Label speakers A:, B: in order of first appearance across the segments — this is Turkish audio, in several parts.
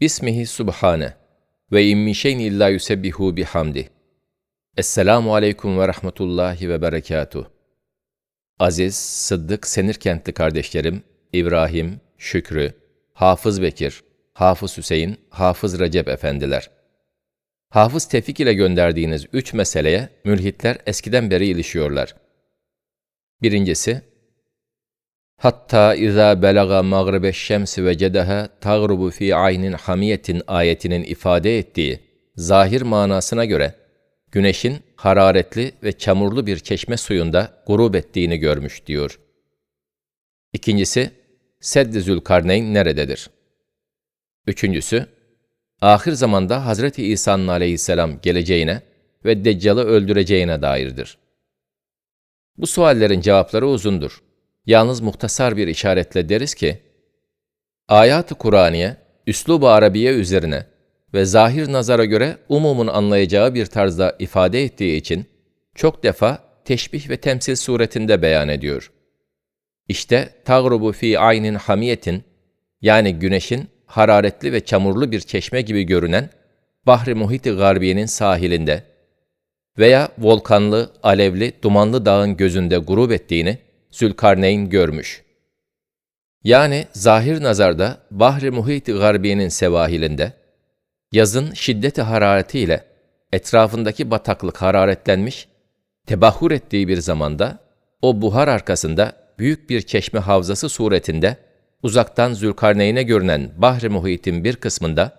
A: Bismihi subhane ve in min şeyin illa yusebbihu bihamdi. Esselamu aleyküm ve rahmetullahi ve berekatuh. Aziz, Sıddık, Senirkentli kardeşlerim, İbrahim, Şükrü, Hafız Bekir, Hafız Hüseyin, Hafız Recep efendiler. Hafız Tevfik ile gönderdiğiniz üç meseleye mülhitler eskiden beri ilişiyorlar. Birincisi, Hatta izâ belaga mağribe şemsi ve cedeha tağrubu fi aynin hamiyetin ayetinin ifade ettiği zahir manasına göre güneşin hararetli ve çamurlu bir çeşme suyunda gurub ettiğini görmüş diyor. İkincisi, Sedd-i Zülkarneyn nerededir? Üçüncüsü, ahir zamanda Hazreti İsa'nın aleyhisselam geleceğine ve Deccal'ı öldüreceğine dairdir. Bu suallerin cevapları uzundur. Yalnız muhtasar bir işaretle deriz ki, Ayat-ı Kur'aniye, üslub-u Arabiye üzerine ve zahir nazara göre umumun anlayacağı bir tarzda ifade ettiği için çok defa teşbih ve temsil suretinde beyan ediyor. İşte tagrubu fi aynin hamiyetin yani güneşin hararetli ve çamurlu bir çeşme gibi görünen Bahri Muhit-i Garbiye'nin sahilinde veya volkanlı, alevli, dumanlı dağın gözünde grup ettiğini Zülkarneyn görmüş. Yani zahir nazarda Bahri Muhit-i Garbiye'nin sevahilinde, yazın şiddeti hararetiyle etrafındaki bataklık hararetlenmiş, tebahhur ettiği bir zamanda, o buhar arkasında büyük bir çeşme havzası suretinde, uzaktan Zülkarneyn'e görünen Bahri Muhit'in bir kısmında,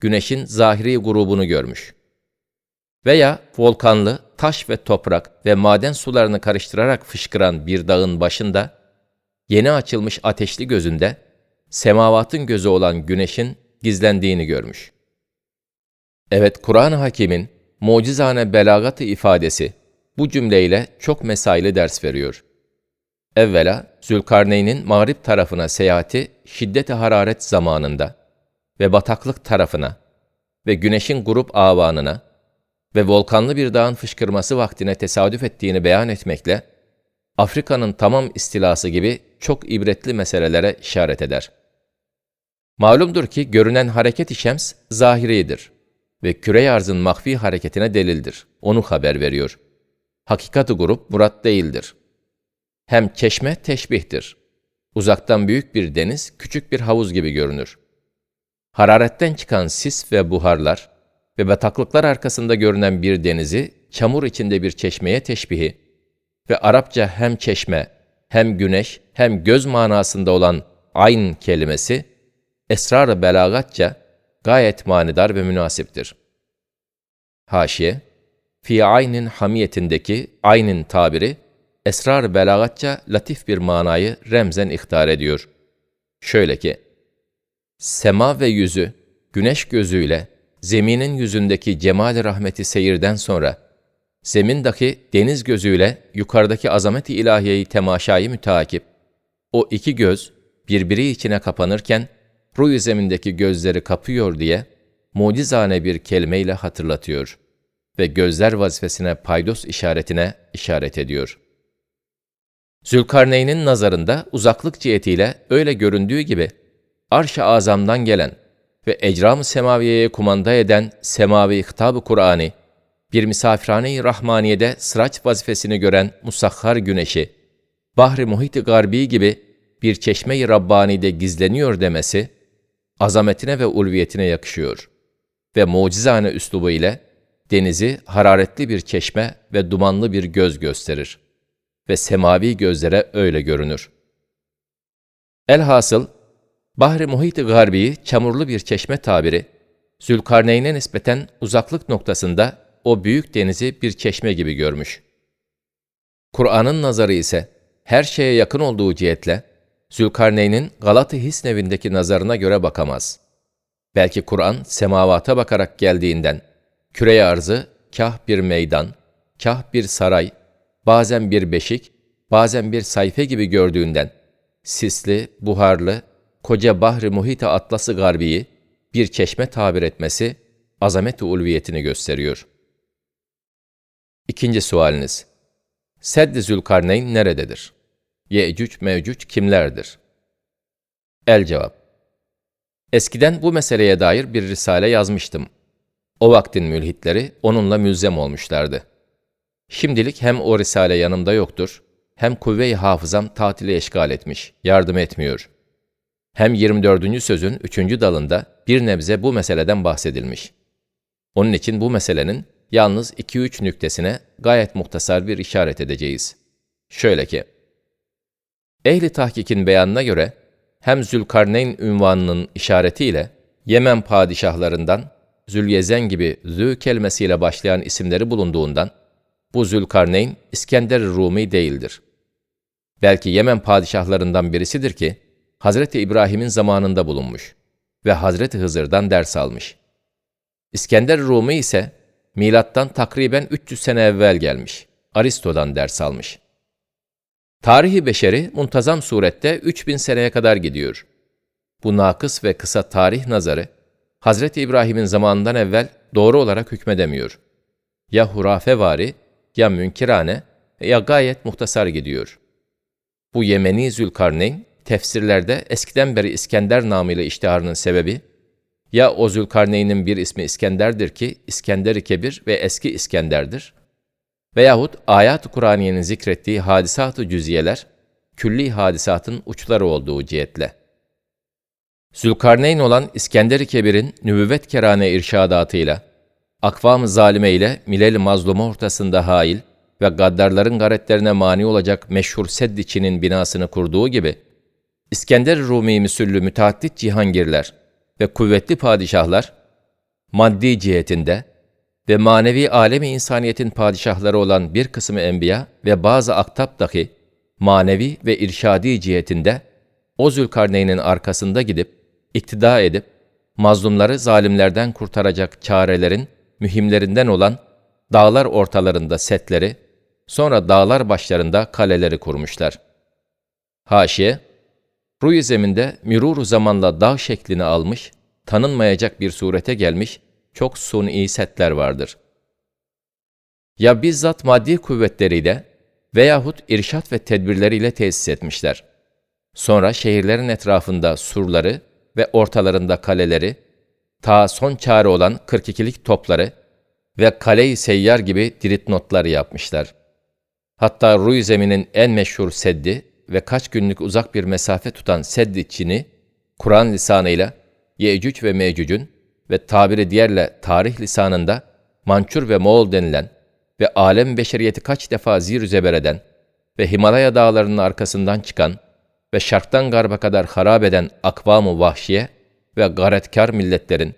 A: güneşin zahiri grubunu görmüş. Veya volkanlı, taş ve toprak ve maden sularını karıştırarak fışkıran bir dağın başında, yeni açılmış ateşli gözünde, semavatın gözü olan güneşin gizlendiğini görmüş. Evet, Kur'an-ı Hakim'in mucizane belagatı ifadesi bu cümleyle çok mesaili ders veriyor. Evvela, Zülkarneyn'in mağrip tarafına seyahati şiddeti hararet zamanında ve bataklık tarafına ve güneşin grup avanına, ve volkanlı bir dağın fışkırması vaktine tesadüf ettiğini beyan etmekle, Afrika'nın tamam istilası gibi çok ibretli meselelere işaret eder. Malumdur ki görünen hareket-i şems zahiridir ve küre arzın mahfi hareketine delildir. Onu haber veriyor. Hakikati grup murat değildir. Hem çeşme teşbihtir. Uzaktan büyük bir deniz, küçük bir havuz gibi görünür. Hararetten çıkan sis ve buharlar, ve bataklıklar arkasında görünen bir denizi, çamur içinde bir çeşmeye teşbihi ve Arapça hem çeşme, hem güneş, hem göz manasında olan ayn kelimesi, esrar-ı belagatça gayet manidar ve münasiptir. Haşiye, fi aynin hamiyetindeki aynin tabiri, esrar-ı belagatça latif bir manayı remzen ihtar ediyor. Şöyle ki, sema ve yüzü, güneş gözüyle, zeminin yüzündeki cemal rahmeti seyirden sonra, zemindaki deniz gözüyle yukarıdaki azamet-i ilahiyeyi temaşayı müteakip, o iki göz birbiri içine kapanırken, ruh zemindeki gözleri kapıyor diye, mucizane bir kelimeyle hatırlatıyor ve gözler vazifesine paydos işaretine işaret ediyor. Zülkarneyn'in nazarında uzaklık cihetiyle öyle göründüğü gibi, arş-ı azamdan gelen ve ecram-ı semaviyeye kumanda eden semavi hitab-ı Kur'an'ı, bir misafirhane-i Rahmaniye'de sıraç vazifesini gören musahhar güneşi, Bahri Muhit-i Garbi gibi bir çeşme-i Rabbani'de gizleniyor demesi, azametine ve ulviyetine yakışıyor ve mucizane üslubu ile denizi hararetli bir çeşme ve dumanlı bir göz gösterir ve semavi gözlere öyle görünür. Elhasıl, Bahri Muhit-i Garbi'yi çamurlu bir çeşme tabiri, Zülkarneyn'e nispeten uzaklık noktasında o büyük denizi bir çeşme gibi görmüş. Kur'an'ın nazarı ise her şeye yakın olduğu cihetle Zülkarneyn'in Galat-ı Hisnev'indeki nazarına göre bakamaz. Belki Kur'an semavata bakarak geldiğinden küre arzı kah bir meydan, kah bir saray, bazen bir beşik, bazen bir sayfe gibi gördüğünden sisli, buharlı, koca bahri muhita atlası garbiyi bir çeşme tabir etmesi azamet-i ulviyetini gösteriyor. İkinci sualiniz. Sedd-i Zülkarneyn nerededir? Yecüc mevcüc kimlerdir? El cevap. Eskiden bu meseleye dair bir risale yazmıştım. O vaktin mülhitleri onunla mülzem olmuşlardı. Şimdilik hem o risale yanımda yoktur, hem kuvve-i hafızam tatile eşgal etmiş, yardım etmiyor. Hem 24. sözün 3. dalında bir nebze bu meseleden bahsedilmiş. Onun için bu meselenin yalnız 2-3 nüktesine gayet muhtasar bir işaret edeceğiz. Şöyle ki, Ehli tahkikin beyanına göre, hem Zülkarneyn ünvanının işaretiyle Yemen padişahlarından Zülyezen gibi Zü kelimesiyle başlayan isimleri bulunduğundan, bu Zülkarneyn İskender Rumi değildir. Belki Yemen padişahlarından birisidir ki, Hazreti İbrahim'in zamanında bulunmuş ve Hazreti Hızır'dan ders almış. İskender Rumi ise milattan takriben 300 sene evvel gelmiş. Aristo'dan ders almış. Tarihi beşeri muntazam surette 3000 seneye kadar gidiyor. Bu nakıs ve kısa tarih nazarı, Hazreti İbrahim'in zamanından evvel doğru olarak hükmedemiyor. Ya hurafevari, ya münkirane, ya gayet muhtasar gidiyor. Bu Yemeni Zülkarneyn, tefsirlerde eskiden beri İskender namıyla iştiharının sebebi, ya o Zülkarneyn'in bir ismi İskender'dir ki İskender-i Kebir ve eski İskender'dir, veyahut ayat-ı Kur'aniyenin zikrettiği hadisat-ı cüziyeler, külli hadisatın uçları olduğu cihetle. Zülkarneyn olan İskender-i Kebir'in nübüvvet kerane irşadatıyla, akvam-ı zalime ile milel mazluma ortasında hail ve gaddarların garetlerine mani olacak meşhur Seddiçi'nin binasını kurduğu gibi, İskender Rumi müsüllü müteaddit cihangirler ve kuvvetli padişahlar, maddi cihetinde ve manevi alemi insaniyetin padişahları olan bir kısmı enbiya ve bazı aktap dahi manevi ve irşadi cihetinde o Zülkarneyn'in arkasında gidip, iktida edip, mazlumları zalimlerden kurtaracak çarelerin mühimlerinden olan dağlar ortalarında setleri, sonra dağlar başlarında kaleleri kurmuşlar. Haşiye, Ruy zeminde müruru zamanla dağ şeklini almış, tanınmayacak bir surete gelmiş çok suni setler vardır. Ya bizzat maddi kuvvetleriyle veyahut irşat ve tedbirleriyle tesis etmişler. Sonra şehirlerin etrafında surları ve ortalarında kaleleri, ta son çare olan 42'lik topları ve kale-i seyyar gibi dirit notları yapmışlar. Hatta Ruy zeminin en meşhur seddi ve kaç günlük uzak bir mesafe tutan seddi Çin'i, Kur'an lisanıyla Yecüc ve Mecüc'ün ve tabiri diğerle tarih lisanında Mançur ve Moğol denilen ve alem beşeriyeti kaç defa zir zeber eden ve Himalaya dağlarının arkasından çıkan ve şarktan garba kadar harap eden akvam-ı vahşiye ve garetkar milletlerin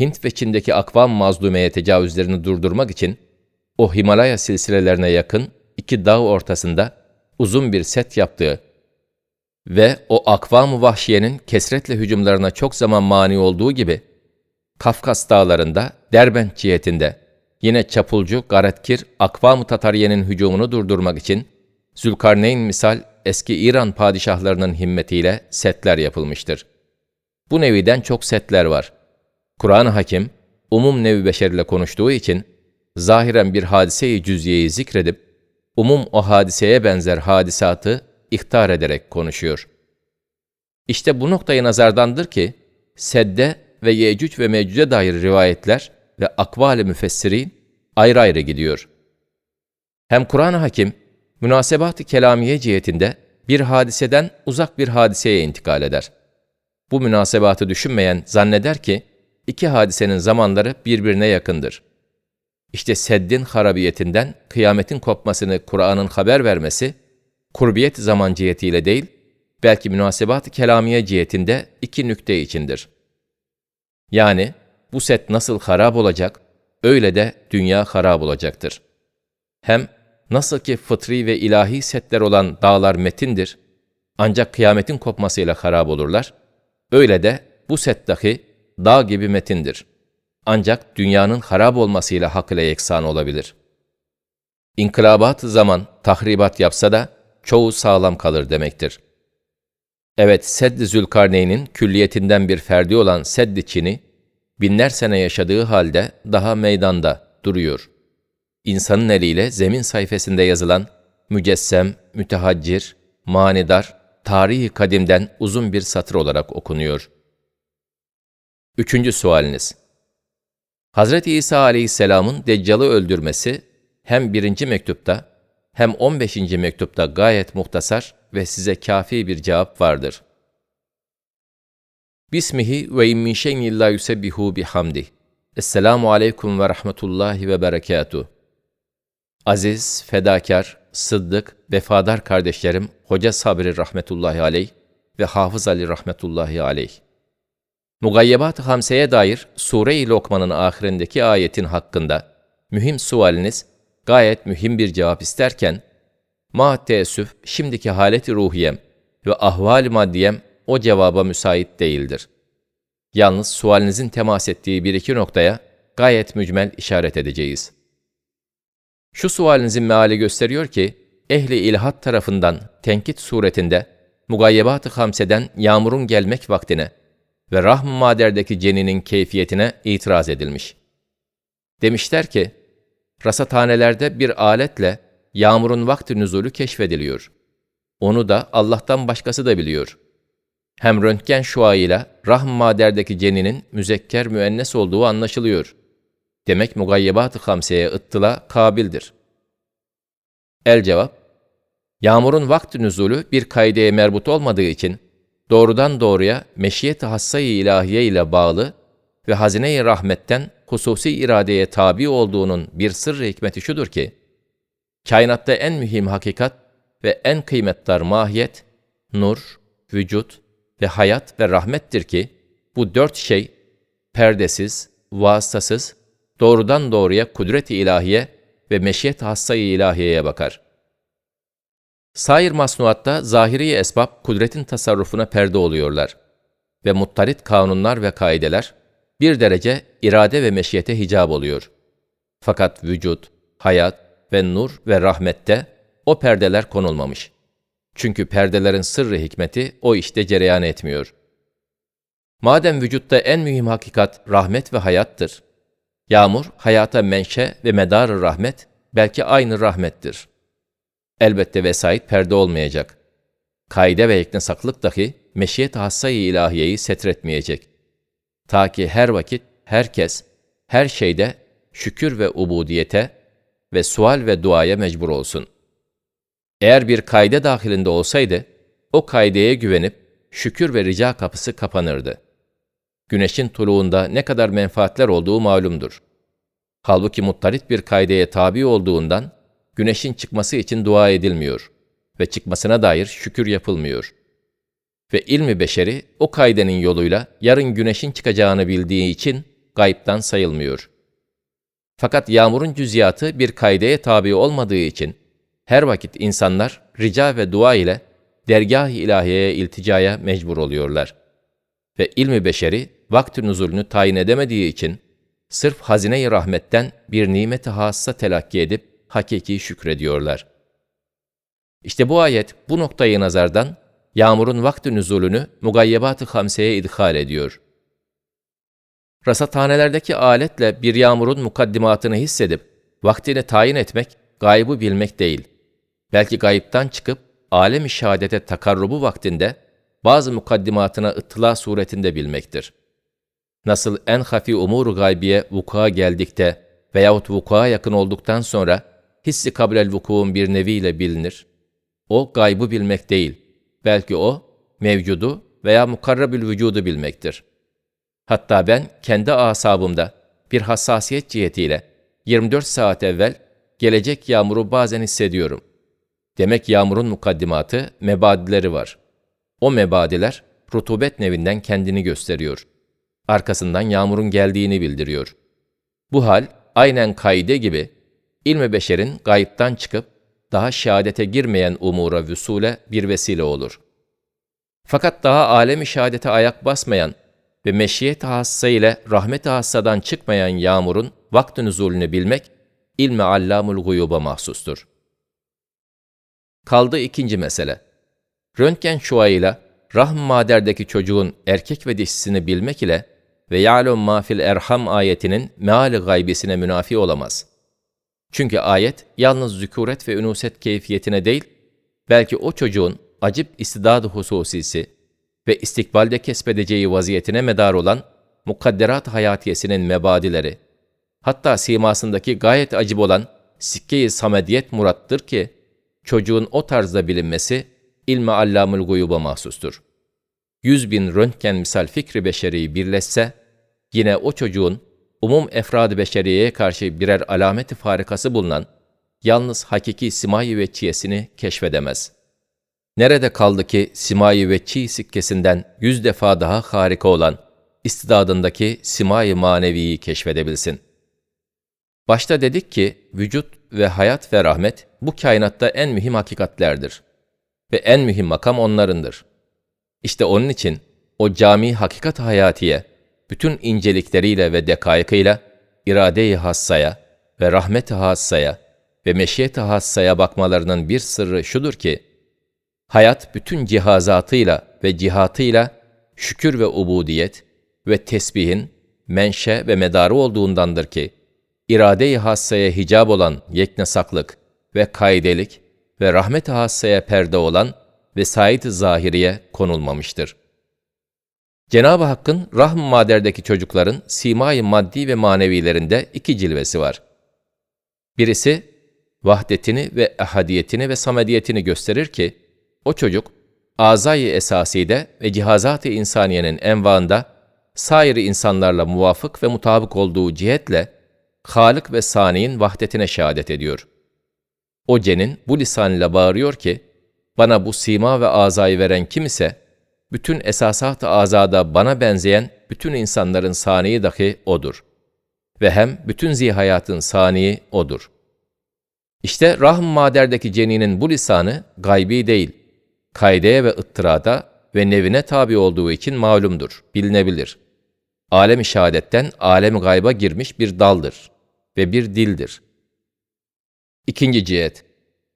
A: Hint ve Çin'deki akvam mazlumeye tecavüzlerini durdurmak için o Himalaya silsilelerine yakın iki dağ ortasında uzun bir set yaptığı ve o akvam-ı vahşiyenin kesretle hücumlarına çok zaman mani olduğu gibi Kafkas dağlarında, Derbent cihetinde, yine çapulcu Garetkir, Akvam-ı Tatariye'nin hücumunu durdurmak için Zülkarneyn misal eski İran padişahlarının himmetiyle setler yapılmıştır. Bu neviden çok setler var. Kur'an-ı Hakim, umum nevi beşerle konuştuğu için, zahiren bir hadiseyi cüzyeyi zikredip, umum o hadiseye benzer hadisatı ihtar ederek konuşuyor. İşte bu noktayı nazardandır ki, sedde ve Yecüc ve Mecüc'e dair rivayetler ve akval-i müfessirin ayrı ayrı gidiyor. Hem Kur'an-ı Hakim, münasebat-ı kelamiye cihetinde bir hadiseden uzak bir hadiseye intikal eder. Bu münasebatı düşünmeyen zanneder ki, iki hadisenin zamanları birbirine yakındır. İşte seddin harabiyetinden kıyametin kopmasını Kur'an'ın haber vermesi, kurbiyet zaman cihetiyle değil, belki münasebat-ı kelamiye cihetinde iki nükte içindir. Yani bu set nasıl harap olacak, öyle de dünya harap olacaktır. Hem nasıl ki fıtri ve ilahi setler olan dağlar metindir, ancak kıyametin kopmasıyla harap olurlar, öyle de bu set dahi dağ gibi metindir. Ancak dünyanın harap olmasıyla hak ile yeksan olabilir. İnkılabat zaman tahribat yapsa da çoğu sağlam kalır demektir. Evet, Sedd-i Zülkarneyn'in külliyetinden bir ferdi olan Sedd-i Çin'i, binler sene yaşadığı halde daha meydanda duruyor. İnsanın eliyle zemin sayfasında yazılan mücessem, mütehaccir, manidar, tarihi kadimden uzun bir satır olarak okunuyor. Üçüncü sualiniz. Hazreti İsa aleyhisselamın Deccal'ı öldürmesi hem birinci mektupta hem 15. mektupta gayet muhtasar ve size kafi bir cevap vardır. Bismihi ve in min şeyin illa yusebbihu bihamdi. Esselamu aleyküm ve rahmetullahi ve berekatuh. Aziz, fedakar, sıddık, vefadar kardeşlerim Hoca Sabri rahmetullahi aleyh ve Hafız Ali rahmetullahi aleyh. Mugayyebat-ı Hamse'ye dair Sure-i Lokman'ın ahirindeki ayetin hakkında mühim sualiniz gayet mühim bir cevap isterken, ma teessüf şimdiki haleti ruhiyem ve ahval maddiyem o cevaba müsait değildir. Yalnız sualinizin temas ettiği bir iki noktaya gayet mücmel işaret edeceğiz. Şu sualinizin meali gösteriyor ki, ehli ilhat tarafından tenkit suretinde mugayyebat-ı hamseden yağmurun gelmek vaktine ve rahm-ı maderdeki ceninin keyfiyetine itiraz edilmiş. Demişler ki, rasathanelerde bir aletle yağmurun vakti nüzulü keşfediliyor. Onu da Allah'tan başkası da biliyor. Hem röntgen şuayıyla rahm maderdeki ceninin müzekker müennes olduğu anlaşılıyor. Demek mugayyebat-ı hamseye ıttıla kabildir. El cevap, yağmurun vakti nüzulü bir kaideye merbut olmadığı için, doğrudan doğruya meşiyet-i hassayı ilahiye ile bağlı ve hazine-i rahmetten hususi iradeye tabi olduğunun bir sırrı hikmeti şudur ki, kainatta en mühim hakikat ve en kıymetdar mahiyet, nur, vücut ve hayat ve rahmettir ki, bu dört şey, perdesiz, vasıtasız, doğrudan doğruya kudret-i ilahiye ve meşiyet hassayı ilahiyeye bakar. Sair masnuatta zahiri esbab kudretin tasarrufuna perde oluyorlar ve muttarit kanunlar ve kaideler bir derece irade ve meşiyete hicab oluyor. Fakat vücut, hayat ve nur ve rahmette o perdeler konulmamış. Çünkü perdelerin sırrı hikmeti o işte cereyan etmiyor. Madem vücutta en mühim hakikat rahmet ve hayattır, yağmur hayata menşe ve medar rahmet belki aynı rahmettir. Elbette vesait perde olmayacak. Kaide ve saklık dahi meşiyet hassayı ilahiyeyi setretmeyecek. Ta ki her vakit herkes, her şeyde şükür ve ubudiyete ve sual ve duaya mecbur olsun. Eğer bir kaide dahilinde olsaydı, o kaideye güvenip şükür ve rica kapısı kapanırdı. Güneşin tuluğunda ne kadar menfaatler olduğu malumdur. Halbuki muttarit bir kaideye tabi olduğundan, güneşin çıkması için dua edilmiyor ve çıkmasına dair şükür yapılmıyor.'' ve ilmi beşeri o kaidenin yoluyla yarın güneşin çıkacağını bildiği için gayiptan sayılmıyor. Fakat yağmurun cüziyatı bir kaideye tabi olmadığı için her vakit insanlar rica ve dua ile dergah-ı ilahiyeye ilticaya mecbur oluyorlar. Ve ilmi beşeri vakti nuzulünü tayin edemediği için sırf hazine-i rahmetten bir nimet-i hassa telakki edip hakiki şükrediyorlar. İşte bu ayet bu noktayı nazardan yağmurun vakti nüzulünü mugayyebat-ı hamseye idhal ediyor. Rasathanelerdeki aletle bir yağmurun mukaddimatını hissedip vaktini tayin etmek, gaybı bilmek değil. Belki gayiptan çıkıp alem-i şehadete takarrubu vaktinde bazı mukaddimatına ıttıla suretinde bilmektir. Nasıl en hafi umur gaybiye vuku'a geldikte veyahut vuku'a yakın olduktan sonra hissi kabrel vuku'un bir neviyle bilinir. O gaybı bilmek değil, Belki o, mevcudu veya mukarrabül vücudu bilmektir. Hatta ben kendi asabımda bir hassasiyet cihetiyle 24 saat evvel gelecek yağmuru bazen hissediyorum. Demek yağmurun mukaddimatı, mebadileri var. O mebadiler rutubet nevinden kendini gösteriyor. Arkasından yağmurun geldiğini bildiriyor. Bu hal aynen kaide gibi ilmi beşerin gayiptan çıkıp daha şehadete girmeyen umura vüsule bir vesile olur. Fakat daha alemi şehadete ayak basmayan ve meşiyet hassa ile rahmet hassadan çıkmayan yağmurun vakti nüzulünü bilmek, ilmi allamul guyuba mahsustur. Kaldı ikinci mesele. Röntgen şuayıyla rahm maderdeki çocuğun erkek ve dişisini bilmek ile ve ya'lum mafil erham ayetinin meali gaybisine münafi olamaz.'' Çünkü ayet yalnız zükuret ve ünuset keyfiyetine değil, belki o çocuğun acip istidadı hususisi ve istikbalde kesbedeceği vaziyetine medar olan mukadderat hayatiyesinin mebadileri, hatta simasındaki gayet acib olan sikke-i samediyet murattır ki, çocuğun o tarzda bilinmesi ilme allamül guyuba mahsustur. Yüz bin röntgen misal fikri beşeri birleşse, yine o çocuğun umum efrad-ı beşeriyeye karşı birer alameti farikası bulunan, yalnız hakiki simayi ve çiyesini keşfedemez. Nerede kaldı ki simayi ve çi sikkesinden yüz defa daha harika olan, istidadındaki simayi maneviyi keşfedebilsin. Başta dedik ki, vücut ve hayat ve rahmet bu kainatta en mühim hakikatlerdir. Ve en mühim makam onlarındır. İşte onun için o cami hakikat hayatiye, bütün incelikleriyle ve dekayıkıyla, irade-i hassaya ve rahmet-i hassaya ve meşiyet-i hassaya bakmalarının bir sırrı şudur ki, hayat bütün cihazatıyla ve cihatıyla şükür ve ubudiyet ve tesbihin menşe ve medarı olduğundandır ki, irade-i hassaya hicab olan yeknesaklık ve kaidelik ve rahmet-i hassaya perde olan vesait-i zahiriye konulmamıştır. Cenab-ı Hakk'ın rahm maderdeki çocukların simayı maddi ve manevilerinde iki cilvesi var. Birisi, vahdetini ve ehadiyetini ve samediyetini gösterir ki, o çocuk, azayı esaside ve cihazat-ı insaniyenin envaında, sair insanlarla muvafık ve mutabık olduğu cihetle, Halık ve Sani'nin vahdetine şehadet ediyor. O cenin bu lisan ile bağırıyor ki, bana bu sima ve azayı veren kim ise, bütün esasat-ı azada bana benzeyen bütün insanların saniyi dahi odur. Ve hem bütün zihayatın saniyi odur. İşte rahm maderdeki ceninin bu lisanı gaybi değil, kaideye ve ıttırada ve nevine tabi olduğu için malumdur, bilinebilir. Alem-i şehadetten alem gayba girmiş bir daldır ve bir dildir. İkinci cihet,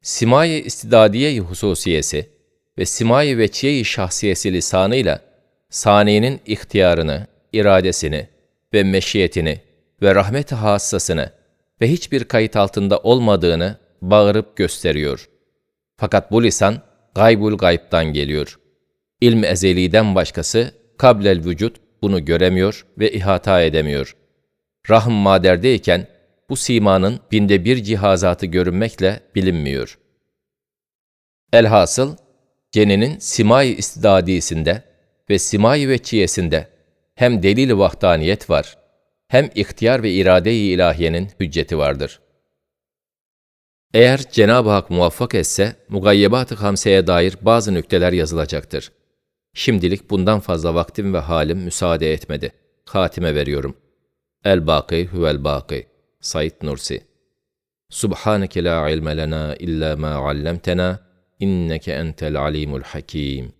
A: Simayi istidadiye hususiyesi ve Simayi veçiye şahsiyesi lisanıyla saniyenin ihtiyarını, iradesini ve meşiyetini ve rahmet-i hassasını ve hiçbir kayıt altında olmadığını bağırıp gösteriyor. Fakat bu lisan gaybul gaybtan geliyor. İlm ezeliden başkası kablel vücut bunu göremiyor ve ihata edemiyor. Rahm maderdeyken bu simanın binde bir cihazatı görünmekle bilinmiyor. Elhasıl, ceninin simay istidadisinde ve simay veçiyesinde hem delil-i vahdaniyet var, hem ihtiyar ve irade-i ilahiyenin hücceti vardır. Eğer Cenab-ı Hak muvaffak etse, mugayyebat-ı hamseye dair bazı nükteler yazılacaktır. Şimdilik bundan fazla vaktim ve halim müsaade etmedi. Hatime veriyorum. El-Baki huvel-Baki. Said Nursi Subhaneke la ilme lena illa ma allamtena إنك أنت العليم الحكيم.